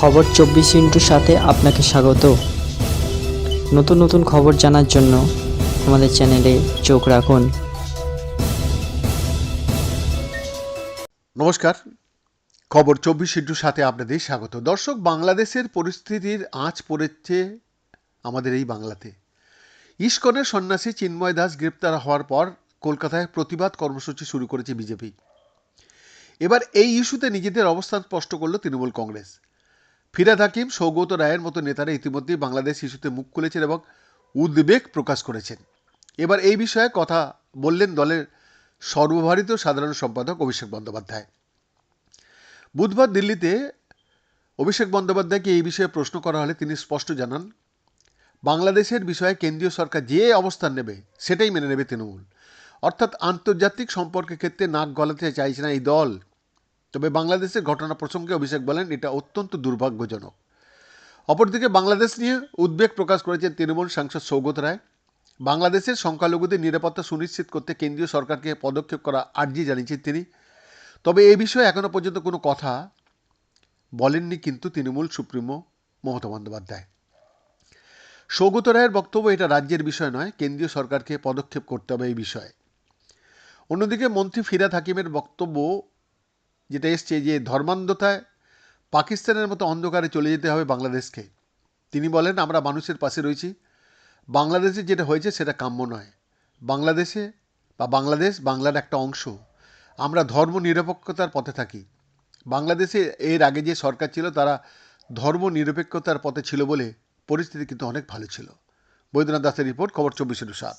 খবর চব্বিশ ইন্টুর সাথে আপনাকে স্বাগত। নতুন নতুন খবর জানার জন্য আমাদের চ্যানেলে চোখ রাখুন। নমস্কার। খবর চব্বিশ ইন্টুর সাথে আপনাদের স্বাগত। দর্শক, বাংলাদেশের পরিস্থিতির আঁচ পড়েছে আমাদের এই বাংলাতে। ইস্কনের সন্ন্যাসী চিন্ময় দাস গ্রেপ্তার হওয়ার পর কলকাতায় প্রতিবাদ কর্মসূচি শুরু করেছে বিজেপি। এবার এই ইস্যুতে নিজেদের অবস্থান স্পষ্ট করল তৃণমূল কংগ্রেস। ফিরাদ হাকিম, সৌগত রায়ের মতো নেতারা ইতিমধ্যেই বাংলাদেশ ইস্যুতে মুখ খুলেছেন এবং উদ্বেগ প্রকাশ করেছেন। এবার এই বিষয়ে কথা বললেন দলের সর্বভারতীয় সাধারণ সম্পাদক অভিষেক বন্দ্যোপাধ্যায়। বুধবার দিল্লিতে অভিষেক বন্দ্যোপাধ্যায়কে এই বিষয়ে প্রশ্ন করা হলে তিনি স্পষ্ট জানান, বাংলাদেশের বিষয়ে কেন্দ্রীয় সরকার যে অবস্থান নেবে সেটাই মেনে নেবে তৃণমূল। অর্থাৎ আন্তর্জাতিক সম্পর্কের ক্ষেত্রে নাক গলাতে চাইছে না এই দল। তবে বাংলাদেশের ঘটনা প্রসঙ্গে অভিষেক বলেন, এটা অত্যন্ত দুর্ভাগ্যজনক। অপরদিকে বাংলাদেশ নিয়ে উদ্বেগ প্রকাশ করেছেন তৃণমূল সাংসদ সৌগত রায়। বাংলাদেশের সংখ্যালঘুদের নিরাপত্তা সুনিশ্চিত করতে কেন্দ্রীয় সরকারকে পদক্ষেপ করা আর্জি জানিয়েছেন তিনি। তবে এই বিষয়ে এখনও পর্যন্ত কোনো কথা বলেননি কিন্তু তৃণমূল সুপ্রিমো মমতা বন্দ্যোপাধ্যায়। সৌগত রায়ের বক্তব্য এটা রাজ্যের বিষয় নয়, কেন্দ্রীয় সরকারকে পদক্ষেপ করতে হবে এই বিষয়ে। অন্যদিকে মন্ত্রী ফিরাদ হাকিমের বক্তব্য যেটা এসছে যে ধর্মান্ধতায় পাকিস্তানের মতো অন্ধকারে চলে যেতে হবে বাংলাদেশকে। তিনি বলেন, আমরা মানুষের পাশে রয়েছি। বাংলাদেশে যেটা হয়েছে সেটা কাম্য নয়। বাংলাদেশে বা বাংলাদেশ বাংলার একটা অংশ। আমরা ধর্ম নিরপেক্ষতার পথে থাকি। বাংলাদেশে এর আগে যে সরকার ছিল, তারা ধর্ম নিরপেক্ষতার পথে ছিল বলে পরিস্থিতি কিন্তু অনেক ভালো ছিল। বৈদ্যনাথ দাসের রিপোর্ট, খবর চব্বিশে সাত